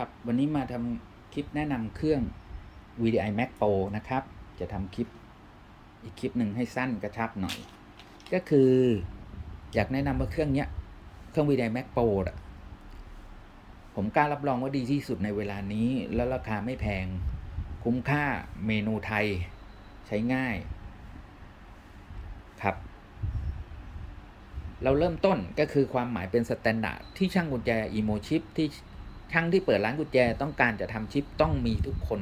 ครับวันนี้มาทำคลิปแนะนำเครื่อง VDI Max Pro นะครับ จะทำคลิปอีกคลิปหนึ่งให้สั้นกระชับหน่อย ก็คืออยากแนะนำว่าเครื่องเนี้ยเครื่อง VDI Max Pro อะผมกล้ารับรองว่าดีที่สุดในเวลานี้ แล้วราคาไม่แพง คุ้มค่าเมนูไทยใช้ง่าย ครับ เราเริ่มต้นก็คือความหมายเป็นสแตนดาร์ดที่ช่างกุญแจอีโมชิปที่ ช่างที่เปิดร้านกุญแจต้องการจะทำชิปต้องมีทุกคน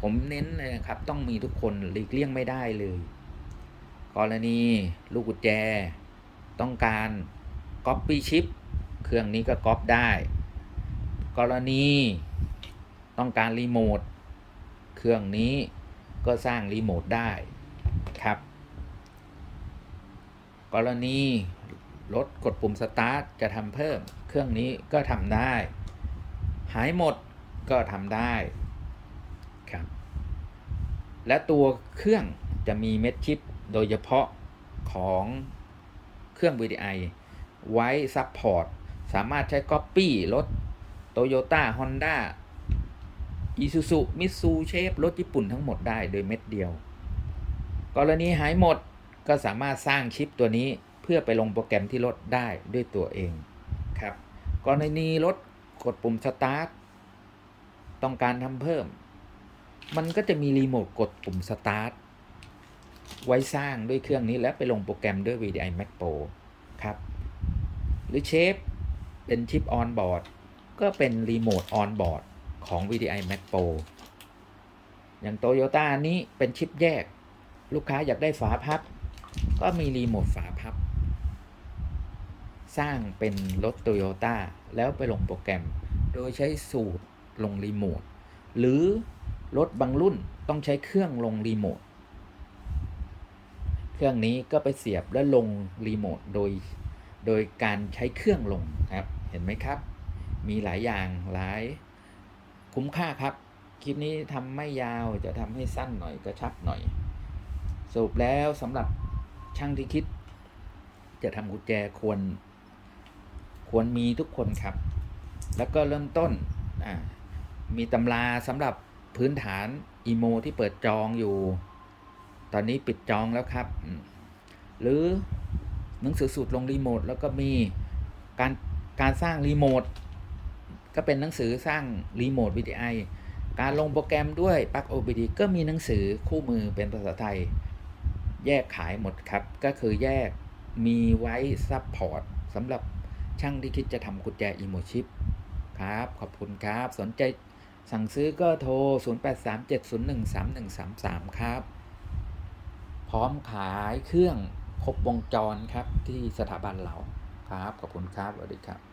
ผมเน้นเลยนะครับ ต้องมีทุกคนหลีกเลี่ยงไม่ได้เลย กรณีลูกกุญแจ ต้องการก๊อปปี้ชิปเครื่องนี้ก็ก๊อปได้ กรณีต้องการรีโมทเครื่องนี้ก็สร้างรีโมทได้ครับ กรณีรถกดปุ่มสตาร์ทจะทำเพิ่ม เครื่องนี้ก็ทำได้ หายหมดก็ทำได้ครับและตัวเครื่องจะมีเม็ดชิปโดยเฉพาะของเครื่อง VDI ไว้ซัพพอร์ตสามารถใช้ Copy รถ Toyota Honda Isuzu Mitsu Shape รถญี่ปุ่นทั้งหมดได้โดยเม็ดเดียว กรณีหายหมดก็สามารถสร้างชิปตัวนี้เพื่อไปลงโปรแกรมที่รถได้ด้วยตัวเองครับ กรณีรถ กดปุ่มสตาร์ทต้องการทำเพิ่ม มันก็จะมีรีโมทกดปุ่มสตาร์ทไว้สร้างด้วยเครื่องนี้แล้วไปลงโปรแกรมด้วย VDI Max Pro ครับ หรือเชฟเป็นชิปออนบอร์ดก็เป็นรีโมทออนบอร์ดของ VDI Max Pro อย่างโตโยต้านี้เป็นชิปแยก ลูกค้าอยากได้ฝาพับ ก็มีรีโมทฝาพับ สร้างเป็นรถโตโยต้าแล้วไปลงโปรแกรม โดยใช้สูตรลงรีโมท หรือรถบางรุ่นต้องใช้เครื่องลงรีโมท เครื่องนี้ก็ไปเสียบและลงรีโมทโดย โดยการใช้เครื่องลงครับ เห็นไหมครับ มีหลายอย่างหลายคุ้มค่าครับ คลิปนี้ทำไม่ยาวจะทำให้สั้นหน่อยกระชับหน่อยสรุปแล้วสำหรับช่างที่คิด จะทำกุญแจควร ควรมีทุกคนครับ แล้วก็เริ่มต้นมีตำราสำหรับพื้นฐานอีโมที่เปิดจองอยู่ ตอนนี้ปิดจองแล้วครับ หรือหนังสือสูตรลงรีโมทแล้วก็มีการการสร้างรีโมทก็เป็นหนังสือสร้างรีโมท VDI การลงโปรแกรมด้วยปลั๊ก OBD ก็มีหนังสือคู่มือเป็นภาษาไทย แยกขายหมดครับ ก็คือแยกมีไว้ซับพอร์ตสำหรับ ช่างที่คิดจะทำกุญแจอีโมชิปครับ ขอบคุณครับ สนใจสั่งซื้อก็โทร 0837013133 ครับ พร้อมขายเครื่องครบวงจรครับที่สถาบันเราครับ ขอบคุณครับสวัสดีครับ